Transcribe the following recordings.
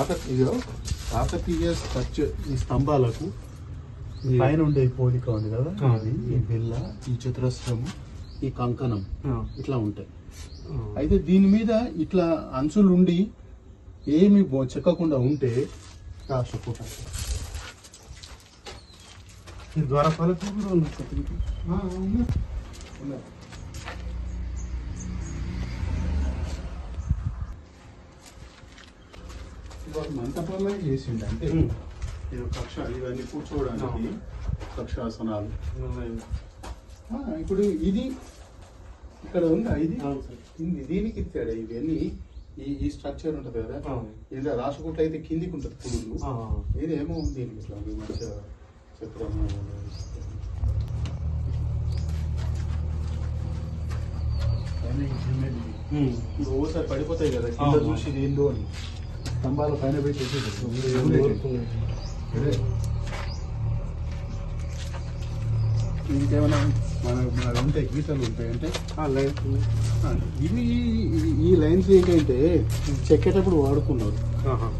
కాక కాకతీయ స్ట్రక్చర్ ఈ స్తంభాలకు పైన ఉండే పోలిక ఉంది కదా? ఈ బిల్ల ఈ చతురస్రము ఈ కంకణం ఇట్లా ఉంటాయి. అయితే దీని మీద ఇట్లా అంచులు ఉండి ఏమి చెక్కకుండా ఉంటే ఈ ద్వారపాలకు కూడా ఉంది. మంటపంలో చేసిండు అంటే. ఇది కక్ష ఇవన్నీ కూర్చోవడానికి కక్షాసనాలు. ఇప్పుడు ఇది ఇక్కడ ఉందా? ఇది? దీనికి ఇచ్చాడు. ఇవన్నీ ఈ ఈ స్ట్రక్చర్ ఉంటుంది కదా. ఇలా రాసుకుంటే అయితే కిందికి ఉంటుంది పులులు ఆ, ఇది ఏమో ఉంది దీనికి ఇట్లా మంచిగా. ఇప్పుడు ఓసారి పడిపోతాయి కదా కింద. చూసి ఏందో అని స్తంభాల పైన పెట్టేసి. ఇంకేమైనా మన మన ఉంటాయి గీతలు ఉంటాయి అంటే? ఆ, లైట్ ఉంది. ఆ, ఇవి ఈ- ఈ లైన్స్ ఏంటంటే చెక్కేటప్పుడు వాడుకున్నారు. ఆహా.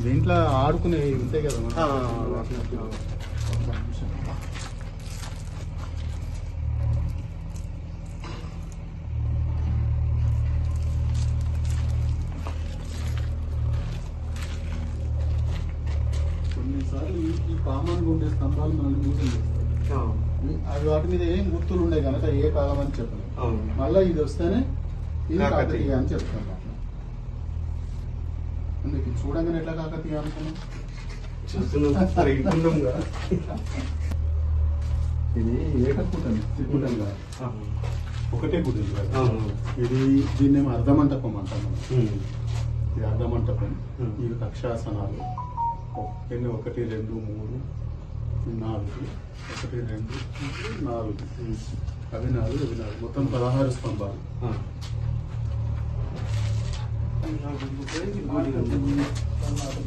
దీంట్లో ఆడుకునే ఉంటాయి కదా కొన్నిసార్లు ఈ- కామన్గా ఉండే స్తంభాలు మనల్ని మోసం చేస్తాయి అవి వాటి మీద ఏం గుర్తులు ఉండే కనుక ఏ కాలం అని చెప్పలేదు. మళ్ళీ ఇది వస్తేనే ఇది కాకతీయ. అని చెప్తాం అట్లా. అందుకే ఇది చూడంగానే ఎట్లా కాకతీయ అనుకున్నాం. ఇది ఏకకూటం త్రికూటం కాదు. ఆ, ఒకటే గుడి ఇది దీన్ని ఏమో అర్ధమంటపం అంటాం మనం. ఇది అర్ధమంటపం. ఇవి కక్షాసనాలు. ఎన్ని ఒకటి రెండు మూడు నాలుగు ఒకటి రెండు నాలుగు. అవి నాలుగు ఇవి నాలుగు మొత్తం పదహారు స్తంభాలు.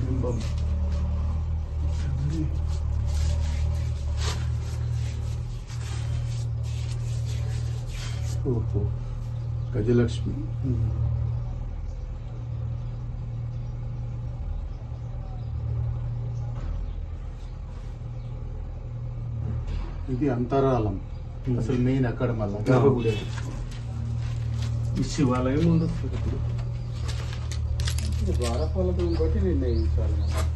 బింబం ఓహో గజలక్ష్మి ఇది అంతరాలం Hmm. అసలు మెయిన్ అక్కడ మళ్ళీ గర్భగుడి అది. ఈ శివాలయం ఇప్పుడు ద్వారపాలకులను బట్టి నిర్ణయించాలి మనం.